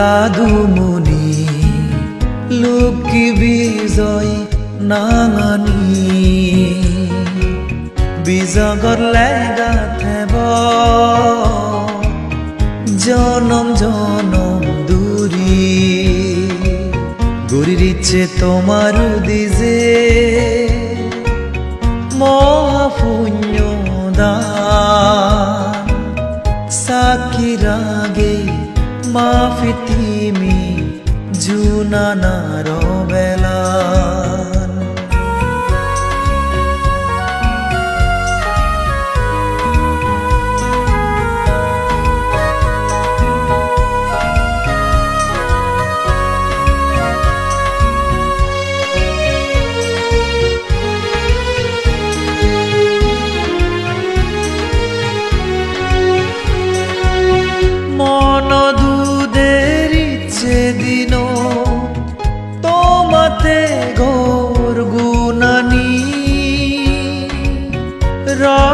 লাদুমুনি লুকি বিজয় নাঙানি। বিজগর লেগা জনম জনম দূরি। গুরির ইচ্ছে তোমার দিজে, মহাপুণ্য দান। মাফিতিমি জুনানার বেলান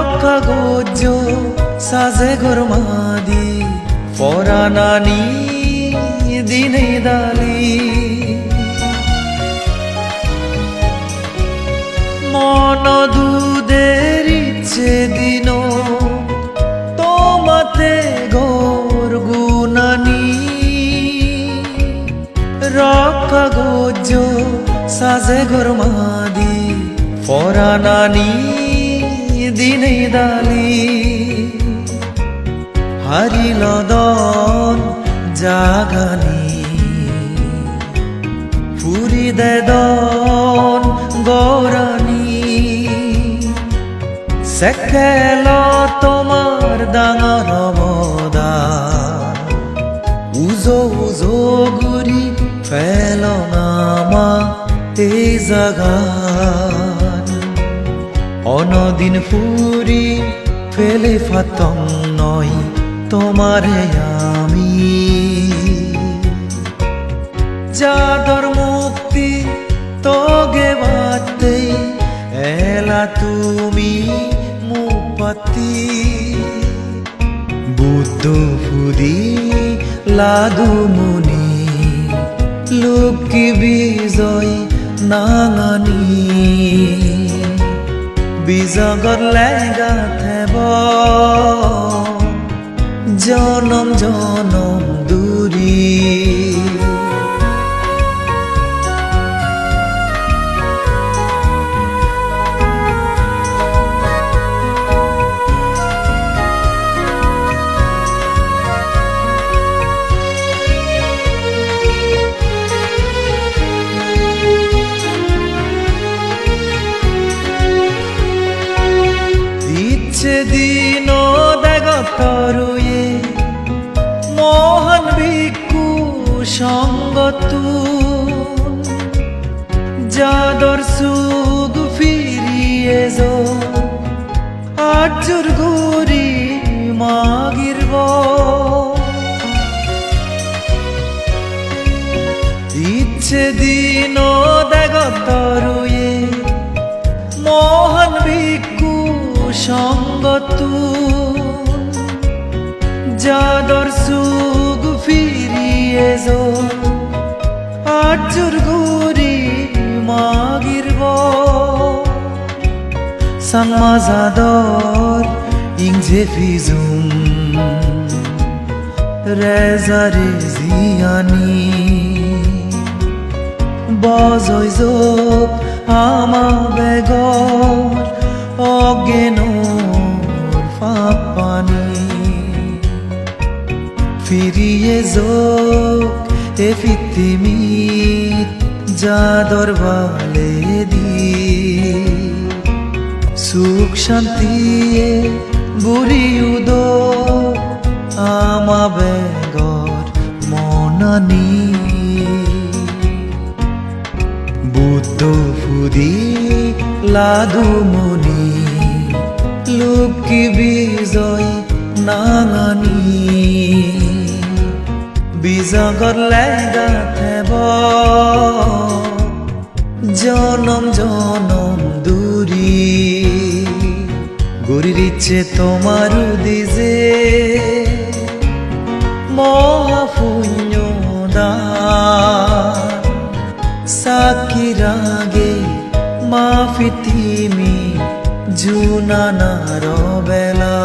রক্ষা গোজ সাজে গোর মাদি পরানানি দিনে দালি। মন দুধের ইচ্ছে দিন, তোমাতে গোর গুনানি রক্ষা গোজ সাজে গোর মাদি ফরানানি দিনে। দালি হারিল দন জাগানি। ফুরি দেদন গৌরানি। সেকেল তোমার ডাঙর অবদান। উজো উজো গুরি ফেল নামা এই জাগান। অনদিন ফুরি ফেলে ফাতম নয় তোমারে আমি। যাদর মুক্তি তোগে বাতে এলা তুমি মুপাতি বুদ্ধ ফুদি লাদুমুনি লোকি বিজয় নাঙানি। বিজগর লেগা থেব জনম জনম দূরী। ইচ্ছে দিন দেগতরুয়ে মোহন ভিক্ষু সঙ্গতু যাদর সুগ ফিরিয়ে যো আজুর ঘুরি মাগিরব সঙ্গতু যাদর সুগ ফিরিয়ে যো আজুর ঘুরি মাগিরব। সাংমা যাদর ইংজে ফিজুম, রেজারে জিয়ানি। বজই যোগ আমা বেগর অজ্ঞানোর ফাপানি ফিরিয়ে যোগ এ ফিতিমিত যাদর বালে দি সুখ শান্তি বুড়ি উদ আমা বেগর মনানি বুদ্ধ ফুদি লাদু লাদুমনি লোকি বিজয় নাঙানি। বিজগর লেগা থেব। জনম জনম দূরি। গরির ইচ্ছে তোমার দিজে। মহাপুণ্য সাকিরাগে মাফি তিমি জুনানার বেলা।